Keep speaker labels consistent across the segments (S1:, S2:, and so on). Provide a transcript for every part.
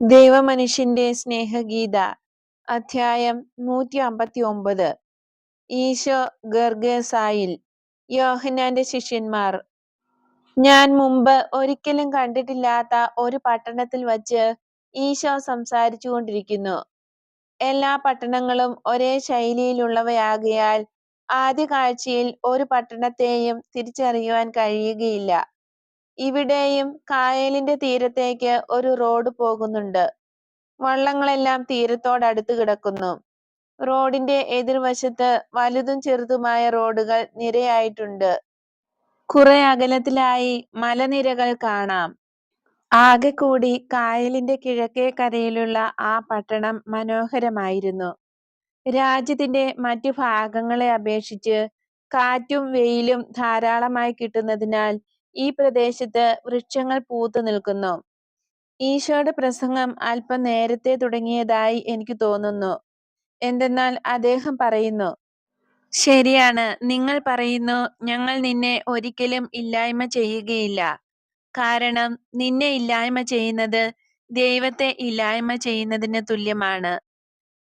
S1: ദൈവമനുഷ്യന്റെ സ്നേഹഗീത അധ്യായം നൂറ്റി അമ്പത്തി ഒമ്പത് ഈശോ ഗർഗസായിൽ യോഹനാന്റെ ശിഷ്യന്മാർ. ഞാൻ മുമ്പ് ഒരിക്കലും കണ്ടിട്ടില്ലാത്ത ഒരു പട്ടണത്തിൽ വച്ച് ഈശോ സംസാരിച്ചു കൊണ്ടിരിക്കുന്നു എല്ലാ പട്ടണങ്ങളും ഒരേ ശൈലിയിലുള്ളവയാകയാൽ ആദ്യ കാഴ്ചയിൽ ഒരു പട്ടണത്തെയും തിരിച്ചറിയുവാൻ കഴിയുകയില്ല. ഇവിടെയും കായലിന്റെ തീരത്തേക്ക് ഒരു റോഡ് പോകുന്നുണ്ട്. വള്ളങ്ങളെല്ലാം തീരത്തോടടുത്ത് കിടക്കുന്നു. റോഡിന്റെ എതിർവശത്ത് വലുതും ചെറുതുമായ റോഡുകൾ നിരയായിട്ടുണ്ട്. കുറെ അകലത്തിലായി മലനിരകൾ കാണാം. ആകെ കൂടി കായലിന്റെ കിഴക്കേ കരയിലുള്ള ആ പട്ടണം മനോഹരമായിരുന്നു. രാജ്യത്തിന്റെ മറ്റു ഭാഗങ്ങളെ അപേക്ഷിച്ച് കാറ്റും വെയിലും ധാരാളമായി കിട്ടുന്നതിനാൽ ഈ പ്രദേശത്ത് വൃക്ഷങ്ങൾ പൂത്തു നിൽക്കുന്നു. ഈശോയുടെ പ്രസംഗം അല്പം നേരത്തെ തുടങ്ങിയതായി എനിക്ക് തോന്നുന്നു. എന്തെന്നാൽ അദ്ദേഹം പറയുന്നു ശരിയാണ് നിങ്ങൾ പറയുന്നു ഞങ്ങൾ നിന്നെ ഒരിക്കലും ഇല്ലായ്മ ചെയ്യുകയില്ല. കാരണം നിന്നെ ഇല്ലായ്മ ചെയ്യുന്നത് ദൈവത്തെ ഇല്ലായ്മ ചെയ്യുന്നതിന് തുല്യമാണ്.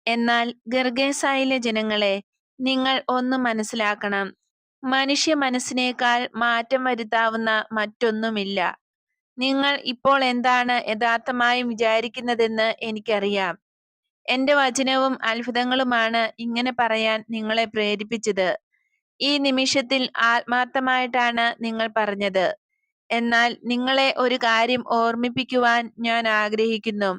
S1: എന്നാൽ ഗർഗേസായിലെ ജനങ്ങളെ നിങ്ങൾ ഒന്ന് മനസ്സിലാക്കണം. മനുഷ്യ മനസ്സിനേക്കാൾ മാറ്റം വരുത്താവുന്ന മറ്റൊന്നുമില്ല. നിങ്ങൾ ഇപ്പോൾ എന്താണ് യഥാർത്ഥമായും വിചാരിക്കുന്നതെന്ന് എനിക്കറിയാം. എന്റെ വചനവും അത്ഭുതങ്ങളുമാണ് ഇങ്ങനെ പറയാൻ നിങ്ങളെ പ്രേരിപ്പിച്ചത്. ഈ നിമിഷത്തിൽ ആത്മാർത്ഥമായിട്ടാണ് നിങ്ങൾ പറഞ്ഞത്. എന്നാൽ നിങ്ങളെ ഒരു കാര്യം ഓർമ്മിപ്പിക്കുവാൻ ഞാൻ ആഗ്രഹിക്കുന്നു.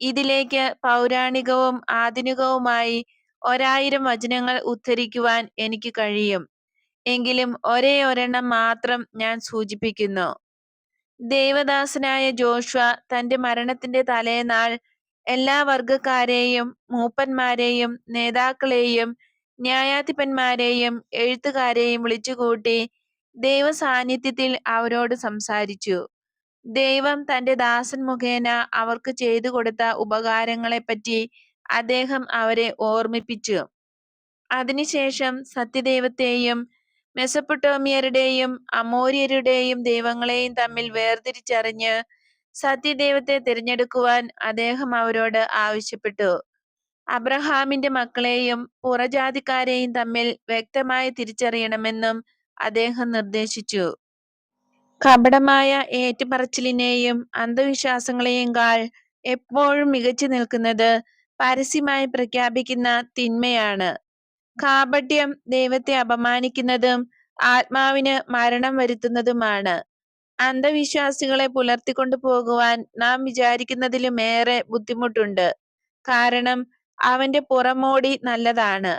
S1: ഇതിലേക്ക് പൗരാണികവും ആധുനികവുമായി ഒരായിരം വചനങ്ങൾ ഉദ്ധരിക്കുവാൻ എനിക്ക് കഴിയും. എങ്കിലും ഒരേ ഒരെണ്ണം മാത്രം ഞാൻ സൂചിപ്പിക്കുന്നു. ദേവദാസനായ ജോഷ്വ തന്റെ മരണത്തിന്റെ തലേനാൾ എല്ലാ വർഗക്കാരെയും മൂപ്പന്മാരെയും നേതാക്കളെയും ന്യായാധിപന്മാരെയും എഴുത്തുകാരെയും വിളിച്ചുകൂട്ടി ദൈവസാന്നിധ്യത്തിൽ അവരോട് സംസാരിച്ചു. ദൈവം തന്റെ ദാസൻ മുഖേന അവർക്ക് ചെയ്തു കൊടുത്ത ഉപകാരങ്ങളെപ്പറ്റി അദ്ദേഹം അവരെ ഓർമ്മിപ്പിച്ചു. അതിനുശേഷം സത്യദൈവത്തെയും മെസപ്പൊട്ടോമിയരുടെയും അമോര്യരുടെയും ദൈവങ്ങളെയും തമ്മിൽ വേർതിരിച്ചറിഞ്ഞ് സത്യദൈവത്തെ തിരഞ്ഞെടുക്കുവാൻ അദ്ദേഹം അവരോട് ആവശ്യപ്പെട്ടു. അബ്രഹാമിന്റെ മക്കളെയും പുറജാതിക്കാരെയും തമ്മിൽ വ്യക്തമായി തിരിച്ചറിയണമെന്നും അദ്ദേഹം നിർദ്ദേശിച്ചു. കപടമായ ഏറ്റുപറച്ചിലിനെയും അന്ധവിശ്വാസങ്ങളെയും കാൾ എപ്പോഴും മികച്ചു നിൽക്കുന്നത് പരസ്യമായി പ്രഖ്യാപിക്കുന്ന തിന്മയാണ്. കാപട്യം ദൈവത്തെ അപമാനിക്കുന്നതും ആത്മാവിന് മരണം വരുത്തുന്നതുമാണ്. അന്ധവിശ്വാസികളെ പുലർത്തിക്കൊണ്ടു പോകുവാൻ നാം വിചാരിക്കുന്നതിലുമേറെ ബുദ്ധിമുട്ടുണ്ട്. കാരണം അവന്റെ പുറമോടി നല്ലതാണ്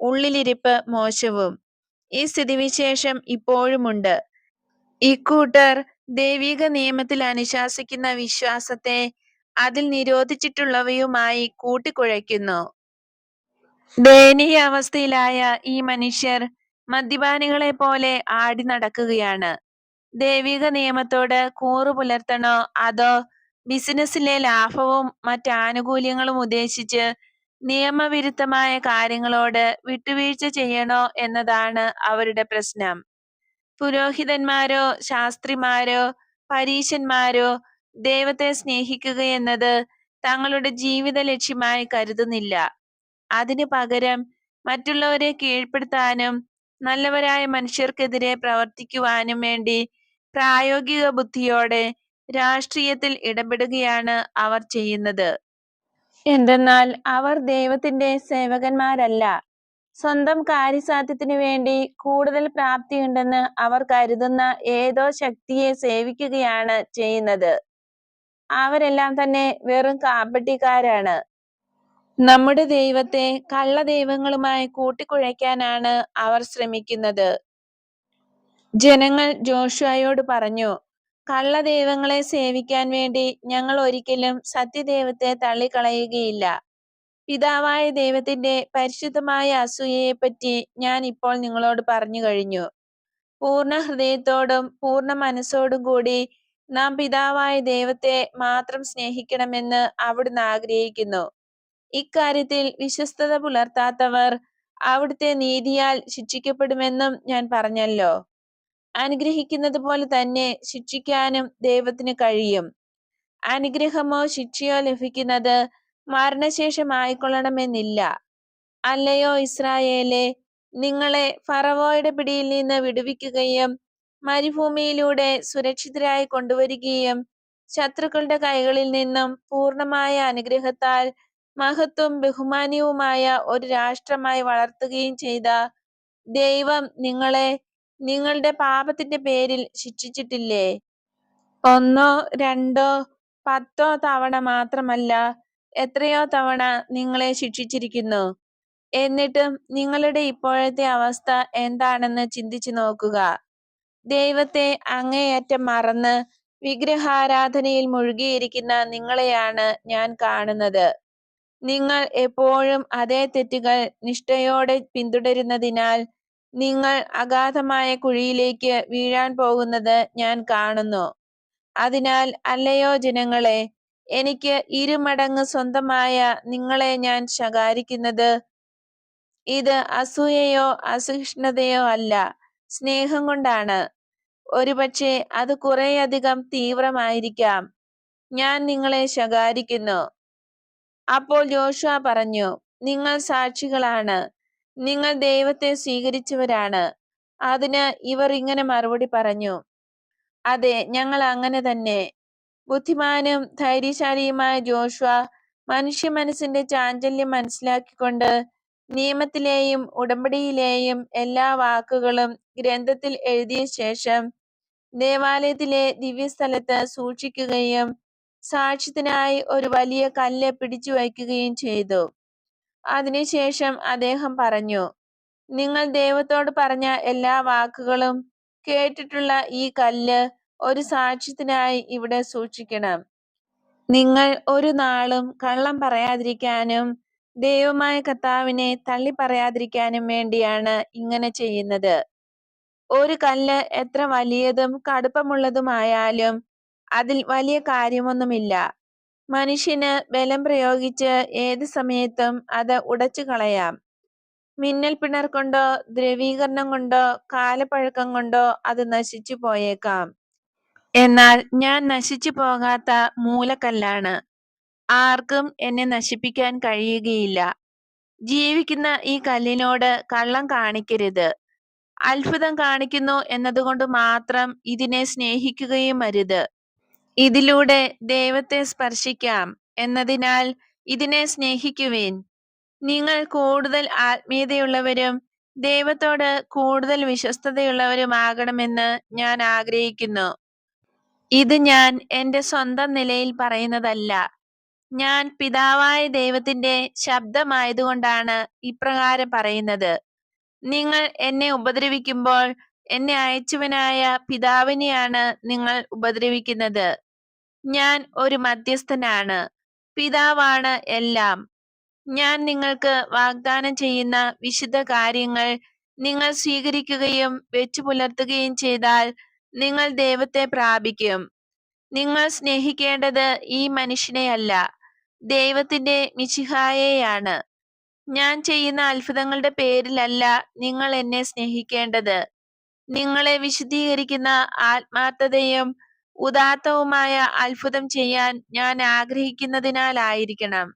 S1: ഉള്ളിലിരിപ്പ് മോശവും. ഈ സ്ഥിതിവിശേഷം ഇപ്പോഴുമുണ്ട്. ഇക്കൂട്ടർ ദൈവിക നിയമത്തിൽ അനുശാസിക്കുന്ന വിശ്വാസത്തെ അതിൽ നിരോധിച്ചിട്ടുള്ളവയുമായി കൂട്ടിക്കുഴയ്ക്കുന്നു. ദയനീയ അവസ്ഥയിലായ ഈ മനുഷ്യർ മദ്യപാനികളെ പോലെ ആടി നടക്കുകയാണ്. ദൈവിക നിയമത്തോട് കൂറു പുലർത്തണോ അതോ ബിസിനസ്സിലെ ലാഭവും മറ്റ് ആനുകൂല്യങ്ങളും ഉദ്ദേശിച്ച് നിയമവിരുദ്ധമായ കാര്യങ്ങളോട് വിട്ടുവീഴ്ച ചെയ്യണോ എന്നതാണ് അവരുടെ പ്രശ്നം. പുരോഹിതന്മാരോ ശാസ്ത്രിമാരോ പരീശന്മാരോ ദൈവത്തെ സ്നേഹിക്കുകയെന്നത് തങ്ങളുടെ ജീവിത ലക്ഷ്യമായി കരുതുന്നില്ല. അതിനു പകരം മറ്റുള്ളവരെ കീഴ്പ്പെടുത്താനും നല്ലവരായ മനുഷ്യർക്കെതിരെ പ്രവർത്തിക്കുവാനും വേണ്ടി പ്രായോഗിക ബുദ്ധിയോടെ രാഷ്ട്രീയത്തിൽ ഇടപെടുകയാണ് അവർ ചെയ്യുന്നത്. എന്തെന്നാൽ അവർ ദൈവത്തിന്റെ സേവകന്മാരല്ല. സ്വന്തം കാര്യസാധ്യത്തിനു വേണ്ടി കൂടുതൽ പ്രാപ്തിയുണ്ടെന്ന് അവർ കരുതുന്ന ഏതോ ശക്തിയെ സേവിക്കുകയാണ് ചെയ്യുന്നത്. അവരെല്ലാം തന്നെ വെറും കാപ്പട്ടിക്കാരാണ്. നമ്മുടെ ദൈവത്തെ കള്ള ദൈവങ്ങളുമായി കൂട്ടിക്കുഴയ്ക്കാനാണ് അവർ ശ്രമിക്കുന്നത്. ജനങ്ങൾ ജോഷുവയോട് പറഞ്ഞു കള്ള ദൈവങ്ങളെ സേവിക്കാൻ വേണ്ടി ഞങ്ങൾ ഒരിക്കലും സത്യദൈവത്തെ തള്ളിക്കളയുകയില്ല. പിതാവായ ദൈവത്തിന്റെ പരിശുദ്ധമായ അസൂയയെപ്പറ്റി ഞാൻ ഇപ്പോൾ നിങ്ങളോട് പറഞ്ഞു കഴിഞ്ഞു. പൂർണ ഹൃദയത്തോടും പൂർണ മനസ്സോടും കൂടി നാം പിതാവായ ദൈവത്തെ മാത്രം സ്നേഹിക്കണമെന്ന് അവിടുന്ന് ആഗ്രഹിക്കുന്നു. ഇക്കാര്യത്തിൽ വിശ്വസ്തത പുലർത്താത്തവർ അവിടുത്തെ നീതിയാൽ ശിക്ഷിക്കപ്പെടുമെന്നും ഞാൻ പറഞ്ഞല്ലോ. അനുഗ്രഹിക്കുന്നത് പോലെ തന്നെ ശിക്ഷിക്കാനും ദൈവത്തിന് കഴിയും. അനുഗ്രഹമോ ശിക്ഷയോ ലഭിക്കുന്നത് മരണശേഷം ആയിക്കൊള്ളണമെന്നില്ല അല്ലയോ ഇസ്രായേലെ നിങ്ങളെ ഫറവോയുടെ പിടിയിൽ നിന്ന് വിടുവിക്കുകയും മരുഭൂമിയിലൂടെ സുരക്ഷിതരായി കൊണ്ടുവരികയും ശത്രുക്കളുടെ കൈകളിൽ നിന്നും പൂർണമായ അനുഗ്രഹത്താൽ മഹത്വം ബഹുമാന്യവുമായ ഒരു രാഷ്ട്രമായി വളർത്തുകയും ചെയ്ത ദൈവം നിങ്ങളെ നിങ്ങളുടെ പാപത്തിന്റെ പേരിൽ ശിക്ഷിച്ചിട്ടില്ലേ? ഒന്നോ രണ്ടോ പത്തോ തവണ മാത്രമല്ല എത്രയോ തവണ നിങ്ങളെ ശിക്ഷിച്ചിരിക്കുന്നു. എന്നിട്ടും നിങ്ങളുടെ ഇപ്പോഴത്തെ അവസ്ഥ എന്താണെന്ന് ചിന്തിച്ചു നോക്കുക. ദൈവത്തെ അങ്ങേയറ്റം മറന്ന് വിഗ്രഹാരാധനയിൽ മുഴുകിയിരിക്കുന്ന നിങ്ങളെയാണ് ഞാൻ കാണുന്നത്. നിങ്ങൾ എപ്പോഴും അതേ തെറ്റുകൾ നിഷ്ഠയോടെ പിന്തുടരുന്നതിനാൽ നിങ്ങൾ അഗാധമായ കുഴിയിലേക്ക് വീഴാൻ പോകുന്നത് ഞാൻ കാണുന്നു. അതിനാൽ അല്ലയോ ജനങ്ങളെ എനിക്ക് ഇരുമടങ്ങ് സ്വന്തമായ നിങ്ങളെ ഞാൻ ശകാരിക്കുന്നത് ഇത് അസൂയയോ അസഹിഷ്ണുതയോ അല്ല സ്നേഹം കൊണ്ടാണ്. ഒരുപക്ഷെ അത് കുറേയധികം തീവ്രമായിരിക്കാം. ഞാൻ നിങ്ങളെ ശകാരിക്കുന്നു. അപ്പോൾ ജോഷുവ പറഞ്ഞു നിങ്ങൾ സാക്ഷികളാണ്. നിങ്ങൾ ദൈവത്തെ സ്വീകരിച്ചവരാണ്. അതിന് ഇവർ ഇങ്ങനെ മറുപടി പറഞ്ഞു അതെ ഞങ്ങൾ അങ്ങനെ തന്നെ. ബുദ്ധിമാനും ധൈര്യശാലിയുമായ ജോഷുവ മനുഷ്യ മനസ്സിന്റെ ചാഞ്ചല്യം മനസ്സിലാക്കിക്കൊണ്ട് നിയമത്തിലെയും ഉടമ്പടിയിലെയും എല്ലാ വാക്കുകളും ഗ്രന്ഥത്തിൽ എഴുതിയ ശേഷം ദേവാലയത്തിലെ ദിവ്യസ്ഥലത്ത് സൂക്ഷിക്കുകയും സാക്ഷ്യത്തിനായി ഒരു വലിയ കല്ല് പിടിച്ചു വയ്ക്കുകയും ചെയ്തു. അതിനുശേഷം അദ്ദേഹം പറഞ്ഞു നിങ്ങൾ ദൈവത്തോട് പറഞ്ഞ എല്ലാ വാക്കുകളും കേട്ടിട്ടുള്ള ഈ കല്ല് ഒരു സാക്ഷ്യത്തിനായി ഇവിടെ സൂക്ഷിക്കണം. നിങ്ങൾ ഒരു നാളും കള്ളം പറയാതിരിക്കാനും ദൈവമായ കർത്താവിനെ തള്ളി പറയാതിരിക്കാനും വേണ്ടിയാണ് ഇങ്ങനെ ചെയ്യുന്നത്. ഒരു കല്ല് എത്ര വലിയതും കടുപ്പമുള്ളതുമായാലും അതിൽ വലിയ കാര്യമൊന്നുമില്ല. മനുഷ്യന് ബലം പ്രയോഗിച്ച് ഏത് സമയത്തും അത് ഉടച്ചു കളയാം. മിന്നൽ പിണർ കൊണ്ടോ ദ്രവീകരണം കൊണ്ടോ കാലപ്പഴക്കം കൊണ്ടോ അത് നശിച്ചു പോയേക്കാം. എന്നാൽ ഞാൻ നശിച്ചു പോകാത്ത മൂലക്കല്ലാണ്. ആർക്കും എന്നെ നശിപ്പിക്കാൻ കഴിയുകയില്ല. ജീവിക്കുന്ന ഈ കല്ലിനോട് കള്ളം കാണിക്കരുത്. അത്ഭുതം കാണിക്കുന്നു എന്നതുകൊണ്ട് മാത്രം ഇതിനെ സ്നേഹിക്കുകയും അരുത്. ഇതിലൂടെ ദൈവത്തെ സ്പർശിക്കാം എന്നതിനാൽ ഇതിനെ സ്നേഹിക്കുവേൻ. നിങ്ങൾ കൂടുതൽ ആത്മീയതയുള്ളവരും ദൈവത്തോട് കൂടുതൽ വിശ്വസ്തതയുള്ളവരുമാകണമെന്ന് ഞാൻ ആഗ്രഹിക്കുന്നു. ഇത് ഞാൻ എന്റെ സ്വന്തം നിലയിൽ പറയുന്നതല്ല. ഞാൻ പിതാവായ ദൈവത്തിന്റെ ശബ്ദമായതുകൊണ്ടാണ് ഇപ്രകാരം പറയുന്നത്. നിങ്ങൾ എന്നെ ഉപദ്രവിക്കുമ്പോൾ എന്നെ അയച്ചവനായ പിതാവിനെയാണ് നിങ്ങൾ ഉപദ്രവിക്കുന്നത്. ഞാൻ ഒരു മധ്യസ്ഥനാണ് പിതാവാണ് എല്ലാം. ഞാൻ നിങ്ങൾക്ക് വാഗ്ദാനം ചെയ്യുന്ന വിശുദ്ധ കാര്യങ്ങൾ നിങ്ങൾ സ്വീകരിക്കുകയും വെച്ചു പുലർത്തുകയും ചെയ്താൽ നിങ്ങൾ ദൈവത്തെ പ്രാപിക്കും. നിങ്ങൾ സ്നേഹിക്കേണ്ടത് ഈ മനുഷ്യനെയല്ല ദൈവത്തിന്റെ മിശിഹായെയാണ്. ഞാൻ ചെയ്യുന്ന അത്ഭുതങ്ങളുടെ പേരിലല്ല നിങ്ങൾ എന്നെ സ്നേഹിക്കേണ്ടത്. നിങ്ങളെ വിശുദ്ധീകരിക്കുന്ന ആത്മാർത്ഥതയും ഉദാത്തവുമായ അത്ഭുതം ചെയ്യാൻ ഞാൻ ആഗ്രഹിക്കുന്നതിനാലായിരിക്കണം.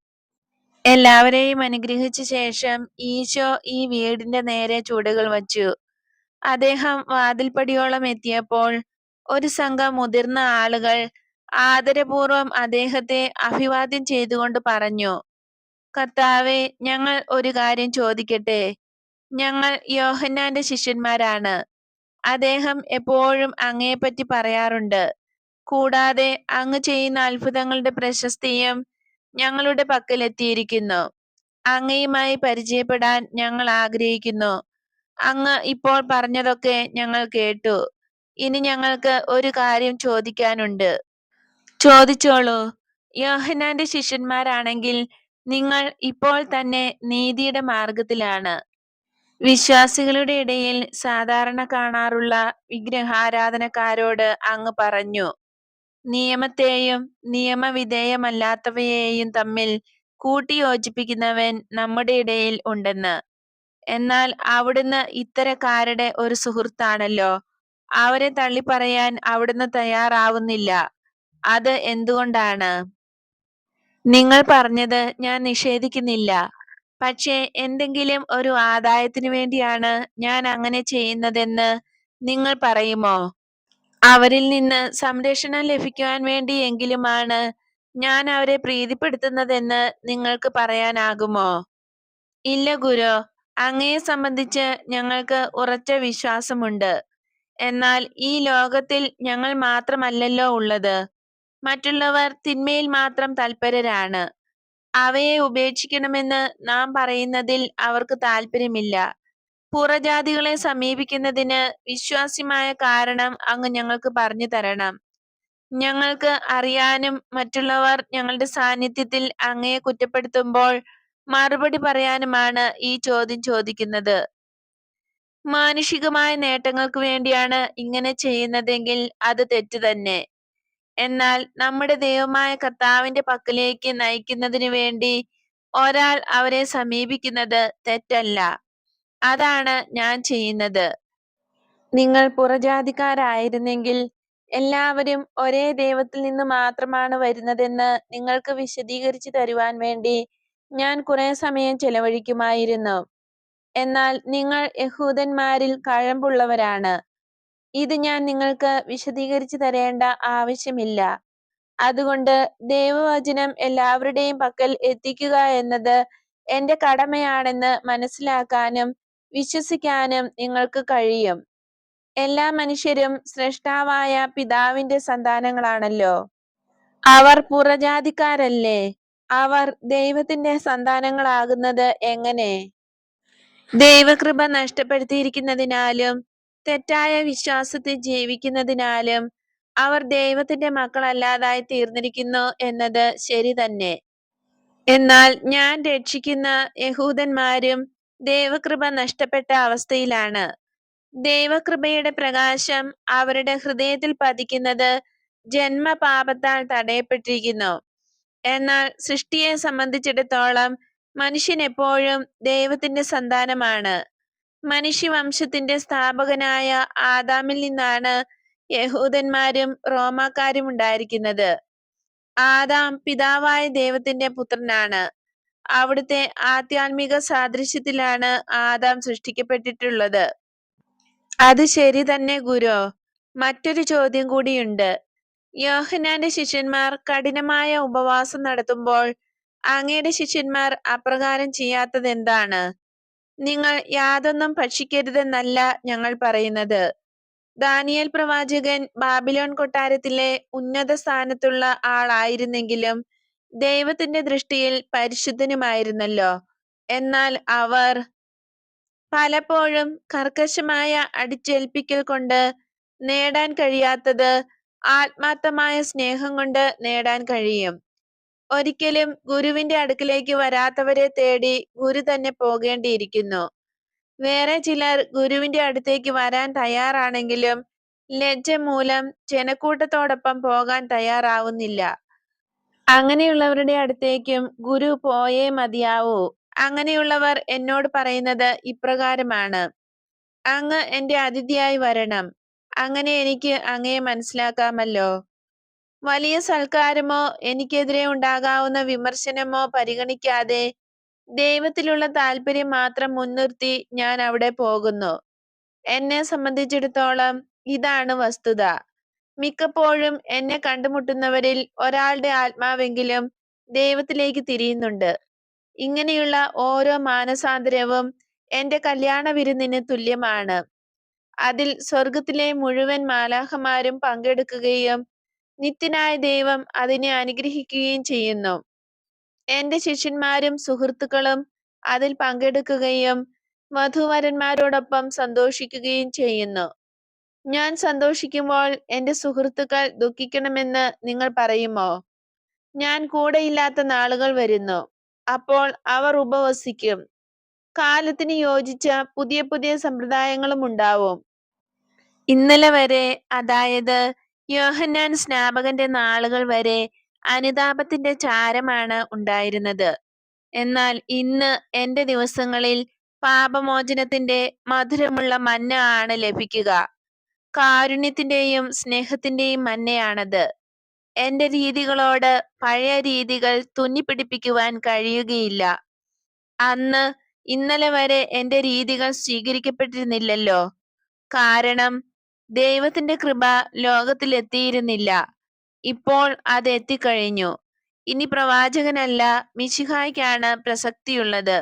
S1: എല്ലാവരെയും അനുഗ്രഹിച്ച ശേഷം ഈശോ ഈ വീടിന്റെ നേരെ ചുവടുകൾ വച്ചു. അദ്ദേഹം വാതിൽപ്പടിയോളം എത്തിയപ്പോൾ ഒരു സംഘം മുതിർന്ന ആളുകൾ ആദരപൂർവം അദ്ദേഹത്തെ അഭിവാദ്യം ചെയ്തുകൊണ്ട് പറഞ്ഞു കർത്താവെ ഞങ്ങൾ ഒരു കാര്യം ചോദിക്കട്ടെ. ഞങ്ങൾ യോഹന്നാന്റെ ശിഷ്യന്മാരാണ്. അദ്ദേഹം എപ്പോഴും അങ്ങയെപ്പറ്റി പറയാറുണ്ട്. കൂടാതെ അങ്ങ് ചെയ്യുന്ന അത്ഭുതങ്ങളുടെ പ്രശസ്തിയും ഞങ്ങളുടെ പക്കൽ എത്തിയിരിക്കുന്നു അങ്ങയുമായി പരിചയപ്പെടാൻ ഞങ്ങൾ ആഗ്രഹിക്കുന്നു. അങ്ങ് ഇപ്പോൾ പറഞ്ഞതൊക്കെ ഞങ്ങൾ കേട്ടു. ഇനി ഞങ്ങൾക്ക് ഒരു കാര്യം ചോദിക്കാനുണ്ട്. ചോദിച്ചോളൂ. യോഹനാന്റെ ശിഷ്യന്മാരാണെങ്കിൽ നിങ്ങൾ ഇപ്പോൾ തന്നെ നീതിയുടെ മാർഗത്തിലാണ് വിശ്വാസികളുടെ ഇടയിൽ സാധാരണ കാണാറുള്ള വിഗ്രഹാരാധനക്കാരോട് അങ്ങ് പറഞ്ഞു. നിയമത്തെയും നിയമവിധേയമല്ലാത്തവയെയും തമ്മിൽ കൂട്ടിയോജിപ്പിക്കുന്നവൻ നമ്മുടെ ഇടയിൽ ഉണ്ടെന്ന്. എന്നാൽ അവിടുന്ന് ഇത്തരക്കാരുടെ ഒരു സുഹൃത്താണല്ലോ. അവരെ തള്ളിപ്പറയാൻ അവിടുന്ന് തയ്യാറാവുന്നില്ല. അത് എന്തുകൊണ്ടാണ്? നിങ്ങൾ പറഞ്ഞത് ഞാൻ നിഷേധിക്കുന്നില്ല. പക്ഷേ എന്തെങ്കിലും ഒരു ആദായത്തിനു വേണ്ടിയാണ് ഞാൻ അങ്ങനെ ചെയ്യുന്നതെന്ന് നിങ്ങൾ പറയുമോ? അവരിൽ നിന്ന് സംരക്ഷണം ലഭിക്കുവാൻ വേണ്ടിയെങ്കിലുമാണ് ഞാൻ അവരെ പ്രീതിപ്പെടുത്തുന്നതെന്ന് നിങ്ങൾക്ക് പറയാനാകുമോ? ഇല്ല ഗുരു അങ്ങയെ സംബന്ധിച്ച് ഞങ്ങൾക്ക് ഉറച്ച വിശ്വാസമുണ്ട്. എന്നാൽ ഈ ലോകത്തിൽ ഞങ്ങൾ മാത്രമല്ലല്ലോ ഉള്ളത്. മറ്റുള്ളവർ തിന്മയിൽ മാത്രം തൽപരരാണ്. അവയെ ഉപേക്ഷിക്കണമെന്ന് നാം പറയുന്നതിൽ അവർക്ക് താല്പര്യമില്ല പുറജാതികളെ സമീപിക്കുന്നതിന് വിശ്വാസ്യമായ കാരണം അങ്ങ് ഞങ്ങൾക്ക് പറഞ്ഞു തരണം. ഞങ്ങൾക്ക് അറിയാനും മറ്റുള്ളവർ ഞങ്ങളുടെ സാന്നിധ്യത്തിൽ അങ്ങയെ കുറ്റപ്പെടുത്തുമ്പോൾ മറുപടി പറയാനുമാണ് ഈ ചോദ്യം ചോദിക്കുന്നത്. മാനുഷികമായ നേട്ടങ്ങൾക്ക് വേണ്ടിയാണ് ഇങ്ങനെ ചെയ്യുന്നതെങ്കിൽ അത് തെറ്റ് തന്നെ. എന്നാൽ നമ്മുടെ ദൈവമായ കർത്താവിന്റെ പക്കലേക്ക് നയിക്കുന്നതിന് വേണ്ടി ഒരാൾ അവരെ സമീപിക്കുന്നത് തെറ്റല്ല. അതാണ് ഞാൻ ചെയ്യുന്നത്. നിങ്ങൾ പുറജാതിക്കാരായിരുന്നെങ്കിൽ എല്ലാവരും ഒരേ ദൈവത്തിൽ നിന്ന് മാത്രമാണ് വരുന്നതെന്ന് നിങ്ങൾക്ക് വിശദീകരിച്ചു തരുവാൻ വേണ്ടി ഞാൻ കുറെ സമയം ചെലവഴിക്കുമായിരുന്നു. എന്നാൽ നിങ്ങൾ യഹൂദന്മാരിൽ കഴമ്പുള്ളവരാണ്. ഇത് ഞാൻ നിങ്ങൾക്ക് വിശദീകരിച്ചു തരേണ്ട ആവശ്യമില്ല. അതുകൊണ്ട് ദൈവവചനം എല്ലാവരുടെയും പക്കൽ എത്തിക്കുക എന്നത് എന്റെ കടമയാണെന്ന് മനസ്സിലാക്കാനും വിശ്വസിക്കാനും നിങ്ങൾക്ക് കഴിയും. എല്ലാ മനുഷ്യരും സൃഷ്ടാവായ പിതാവിന്റെ സന്താനങ്ങളാണല്ലോ. അവർ പുറജാതിക്കാരല്ലേ? അവർ ദൈവത്തിന്റെ സന്താനങ്ങളാകുന്നത് എങ്ങനെ? ദൈവകൃപ നഷ്ടപ്പെടുത്തിയിരിക്കുന്നതിനാലും തെറ്റായ വിശ്വാസത്തിൽ ജീവിക്കുന്നതിനാലും അവർ ദൈവത്തിന്റെ മക്കളല്ലാതായി തീർന്നിരിക്കുന്നു എന്നത് ശരി തന്നെ. എന്നാൽ ഞാൻ രക്ഷിക്കുന്ന യഹൂദന്മാരും ദൈവകൃപ നഷ്ടപ്പെട്ട അവസ്ഥയിലാണ്. ദൈവകൃപയുടെ പ്രകാശം അവരുടെ ഹൃദയത്തിൽ പതിക്കുന്നത് ജന്മപാപത്താൽ തടയപ്പെട്ടിരിക്കുന്നു. എന്നാൽ സൃഷ്ടിയെ സംബന്ധിച്ചിടത്തോളം മനുഷ്യൻ എപ്പോഴും ദൈവത്തിന്റെ സന്താനമാണ്. മനുഷ്യവംശത്തിന്റെ സ്ഥാപകനായ ആദാമിൽ നിന്നാണ് യഹൂദന്മാരും റോമാക്കാരും ഉണ്ടായിരിക്കുന്നത്. ആദാം പിതാവായ ദൈവത്തിന്റെ പുത്രനാണ്. അവിടുത്തെ ആധ്യാത്മിക സാദൃശ്യത്തിലാണ് ആദാം സൃഷ്ടിക്കപ്പെട്ടിട്ടുള്ളത്. അത് ശരി തന്നെ ഗുരു. മറ്റൊരു ചോദ്യം കൂടിയുണ്ട്. യോഹനാന്റെ ശിഷ്യന്മാർ കഠിനമായ ഉപവാസം നടത്തുമ്പോൾ അങ്ങയുടെ ശിഷ്യന്മാർ അപ്രകാരം ചെയ്യാത്തത് എന്താണ് നിങ്ങൾ യാതൊന്നും ഭക്ഷിക്കരുതെന്നല്ല ഞങ്ങൾ പറയുന്നത്. ദാനിയൽ പ്രവാചകൻ ബാബിലോൺ കൊട്ടാരത്തിലെ ഉന്നത സ്ഥാനത്തുള്ള ആളായിരുന്നെങ്കിലും ദൈവത്തിന്റെ ദൃഷ്ടിയിൽ പരിശുദ്ധനുമായിരുന്നല്ലോ. എന്നാൽ അവർ പലപ്പോഴും കർക്കശമായ അടിച്ചേൽപ്പിക്കൽ കൊണ്ട് നേടാൻ കഴിയാത്തത് ആത്മാർത്ഥമായ സ്നേഹം കൊണ്ട് നേടാൻ കഴിയും. ഒരിക്കലും ഗുരുവിന്റെ അടുക്കിലേക്ക് വരാത്തവരെ തേടി ഗുരു തന്നെ പോകേണ്ടിയിരിക്കുന്നു. വേറെ ചിലർ ഗുരുവിന്റെ അടുത്തേക്ക് വരാൻ തയ്യാറാണെങ്കിലും ലജ്ജ മൂലം ജനക്കൂട്ടത്തോടൊപ്പം പോകാൻ തയ്യാറാവുന്നില്ല. അങ്ങനെയുള്ളവരുടെ അടുത്തേക്കും ഗുരു പോയേ മതിയാവൂ. അങ്ങനെയുള്ളവർ എന്നോട് പറയുന്നത് ഇപ്രകാരമാണ്. അങ്ങ് എന്റെ അതിഥിയായി വരണം. അങ്ങനെ എനിക്ക് അങ്ങയെ മനസ്സിലാക്കാമല്ലോ. വലിയ സൽക്കാരമോ എനിക്കെതിരെ ഉണ്ടാകാവുന്ന വിമർശനമോ പരിഗണിക്കാതെ ദൈവത്തിലുള്ള താല്പര്യം മാത്രം മുൻനിർത്തി ഞാൻ അവിടെ പോകുന്നു. എന്നെ സംബന്ധിച്ചിടത്തോളം ഇതാണ് വസ്തുത. മിക്കപ്പോഴും എന്നെ കണ്ടുമുട്ടുന്നവരിൽ ഒരാളുടെ ആത്മാവെങ്കിലും ദൈവത്തിലേക്ക് തിരിയുന്നുണ്ട്. ഇങ്ങനെയുള്ള ഓരോ മാനസാന്തരവും എന്റെ കല്യാണ വിരുന്നിന് തുല്യമാണ്. അതിൽ സ്വർഗത്തിലെ മുഴുവൻ മാലാഹമാരും പങ്കെടുക്കുകയും നിത്യനായ ദൈവം അതിനെ അനുഗ്രഹിക്കുകയും ചെയ്യുന്നു. എന്റെ ശിഷ്യന്മാരും സുഹൃത്തുക്കളും അതിൽ പങ്കെടുക്കുകയും മധുവരന്മാരോടൊപ്പം സന്തോഷിക്കുകയും ചെയ്യുന്നു. ഞാൻ സന്തോഷിക്കുമ്പോൾ എന്റെ സുഹൃത്തുക്കൾ ദുഃഖിക്കണമെന്ന് നിങ്ങൾ പറയുമോ? ഞാൻ കൂടെയില്ലാത്ത നാളുകൾ വരുന്നു. അപ്പോൾ അവർ ഉപവസിക്കും. കാലത്തിന് യോജിച്ച പുതിയ പുതിയ സമ്പ്രദായങ്ങളും ഉണ്ടാവും. ഇന്നലെ വരെ അതായത് യോഹന്നാൻ സ്നാപകന്റെ നാളുകൾ വരെ അനുതാപത്തിന്റെ ചാരമാണ് ഉണ്ടായിരുന്നത്. എന്നാൽ ഇന്ന് എന്റെ ദിവസങ്ങളിൽ പാപമോചനത്തിന്റെ മധുരമുള്ള മഞ്ഞ ആണ് ലഭിക്കുക. കാരുണ്യത്തിന്റെയും സ്നേഹത്തിന്റെയും മന്നയാണത് എന്റെ രീതികളോട് പഴയ രീതികൾ തുന്നിപ്പിടിപ്പിക്കുവാൻ കഴിയുകയില്ല. അന്ന് ഇന്നലെ വരെ എന്റെ രീതികൾ സ്വീകരിക്കപ്പെട്ടിരുന്നില്ലല്ലോ. കാരണം ദൈവത്തിന്റെ കൃപ ലോകത്തിൽ എത്തിയിരുന്നില്ല ഇപ്പോൾ അത് എത്തിക്കഴിഞ്ഞു ഇനി പ്രവാചകനല്ല മിശിഹായ്ക്കാണ് പ്രസക്തിയുള്ളത്.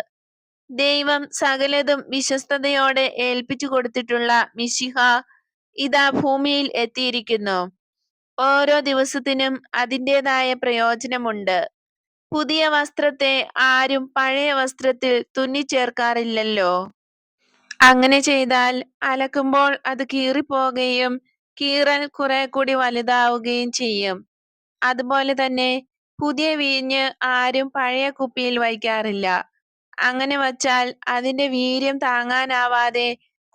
S1: ദൈവം സകലതും വിശ്വസ്തയോടെ ഏൽപ്പിച്ചു കൊടുത്തിട്ടുള്ള മിശിഹ ഇതാ ഭൂമിയിൽ എത്തിയിരിക്കുന്നു. ഓരോ ദിവസത്തിനും അതിന്റെതായ പ്രയോജനമുണ്ട്. പുതിയ വസ്ത്രത്തെ ആരും പഴയ വസ്ത്രത്തിൽ തുന്നിച്ചേർക്കാറില്ലല്ലോ. അങ്ങനെ ചെയ്താൽ അലക്കുമ്പോൾ അത് കീറിപ്പോകുകയും കീറൽ കുറെ കൂടി വലുതാവുകയും ചെയ്യും. അതുപോലെ തന്നെ പുതിയ വീഞ്ഞ് ആരും പഴയ കുപ്പിയിൽ വയ്ക്കാറില്ല. അങ്ങനെ വച്ചാൽ അതിന്റെ വീര്യം താങ്ങാനാവാതെ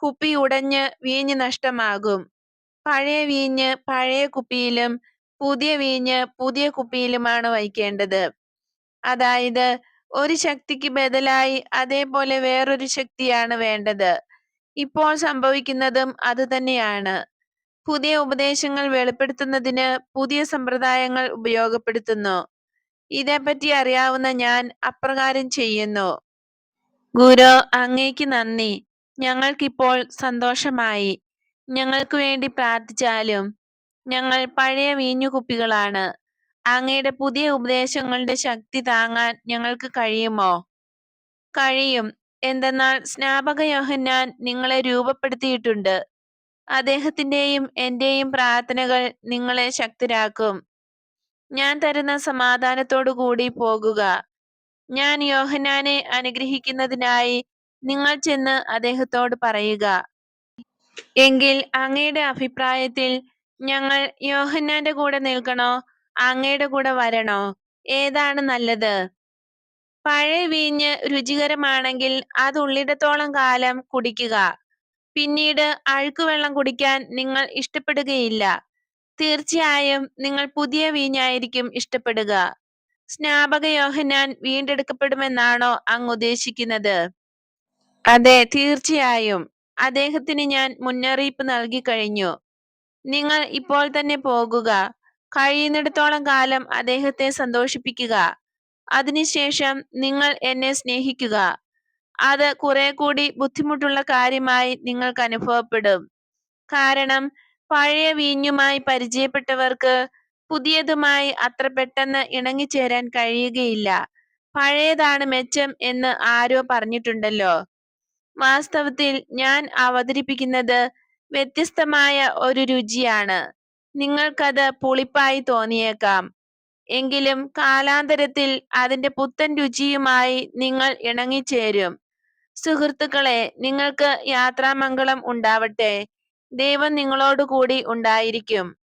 S1: കുപ്പി ഉടഞ്ഞ് വീഞ്ഞ് നഷ്ടമാകും. പഴയ വീഞ്ഞ് പഴയ കുപ്പിയിലും പുതിയ വീഞ്ഞ് പുതിയ കുപ്പിയിലുമാണ് വയ്ക്കേണ്ടത് അതായത് ഒരു ശക്തിക്ക് ബദലായി അതേപോലെ വേറൊരു ശക്തിയാണ് വേണ്ടത്. ഇപ്പോൾ സംഭവിക്കുന്നതും അതുതന്നെയാണ് പുതിയ ഉപദേശങ്ങൾ വെളിപ്പെടുത്തുന്നതിന് പുതിയ സമ്പ്രദായങ്ങൾ ഉപയോഗപ്പെടുത്തുന്നു. ഇതേപ്പറ്റി അറിയാവുന്ന ഞാൻ അപ്രകാരം ചെയ്യുന്നു. ഗുരു അങ്ങേക്ക് നന്ദി. ഞങ്ങൾക്കിപ്പോൾ സന്തോഷമായി. ഞങ്ങൾക്ക് വേണ്ടി പ്രാർത്ഥിച്ചാലും ഞങ്ങൾ പഴയ വീഞ്ഞുകുപ്പികളാണ്. അങ്ങയുടെ പുതിയ ഉപദേശങ്ങളുടെ ശക്തി താങ്ങാൻ ഞങ്ങൾക്ക് കഴിയുമോ? കഴിയും. എന്തെന്നാൽ സ്നാപക യോഹന്നാൻ നിങ്ങളെ രൂപപ്പെടുത്തിയിട്ടുണ്ട്. അദ്ദേഹത്തിന്റെയും എന്റെയും പ്രാർത്ഥനകൾ നിങ്ങളെ ശക്തരാക്കും. ഞാൻ തരുന്ന സമാധാനത്തോടു കൂടി പോകുക. ഞാൻ യോഹന്നാനെ അനുഗ്രഹിക്കുന്നതിനായി നിങ്ങൾ ചെന്ന് അദ്ദേഹത്തോട് പറയുക എങ്കിൽ അങ്ങയുടെ അഭിപ്രായത്തിൽ ഞങ്ങൾ യോഹന്നാന്റെ കൂടെ നിൽക്കണോ? അങ്ങയുടെ കൂടെ വരണോ? ഏതാണ് നല്ലത്? പഴയ വീഞ്ഞ് രുചികരമാണെങ്കിൽ അത് ഉള്ളിടത്തോളം കാലം കുടിക്കുക. പിന്നീട് അഴുക്കുവെള്ളം കുടിക്കാൻ നിങ്ങൾ ഇഷ്ടപ്പെടുകയില്ല. തീർച്ചയായും നിങ്ങൾ പുതിയ വീഞ്ഞായിരിക്കും ഇഷ്ടപ്പെടുക. സ്നാപക യോഹനാൻ വീണ്ടെടുക്കപ്പെടുമെന്നാണോ അങ്ങ് ഉദ്ദേശിക്കുന്നത്? അതെ തീർച്ചയായും. അദ്ദേഹത്തിന് ഞാൻ മുന്നറിയിപ്പ് നൽകി കഴിഞ്ഞു. നിങ്ങൾ ഇപ്പോൾ തന്നെ പോകുക. കഴിയുന്നിടത്തോളം കാലം അദ്ദേഹത്തെ സന്തോഷിപ്പിക്കുക. അതിനുശേഷം നിങ്ങൾ എന്നെ സ്നേഹിക്കുക. അത് കുറെ കൂടി ബുദ്ധിമുട്ടുള്ള കാര്യമായി നിങ്ങൾക്ക് അനുഭവപ്പെടും. കാരണം പഴയ വീഞ്ഞുമായി പരിചയപ്പെട്ടവർക്ക് പുതിയതുമായി അത്ര പെട്ടെന്ന് ഇണങ്ങിച്ചേരാൻ കഴിയുകയില്ല. പഴയതാണ് മെച്ചം എന്ന് ആരോ പറഞ്ഞിട്ടുണ്ടല്ലോ. വാസ്തവത്തിൽ ഞാൻ അവതരിപ്പിക്കുന്നത് വ്യത്യസ്തമായ ഒരു രുചിയാണ്. നിങ്ങൾക്കത് പുളിപ്പായി തോന്നിയേക്കാം. എങ്കിലും കാലാന്തരത്തിൽ അതിന്റെ പുത്തൻ രുചിയുമായി നിങ്ങൾ ഇണങ്ങിച്ചേരും. സുഹൃത്തുക്കളെ നിങ്ങൾക്ക് യാത്രാമംഗളം ഉണ്ടാവട്ടെ. ദൈവം നിങ്ങളോടുകൂടി ഉണ്ടായിരിക്കും.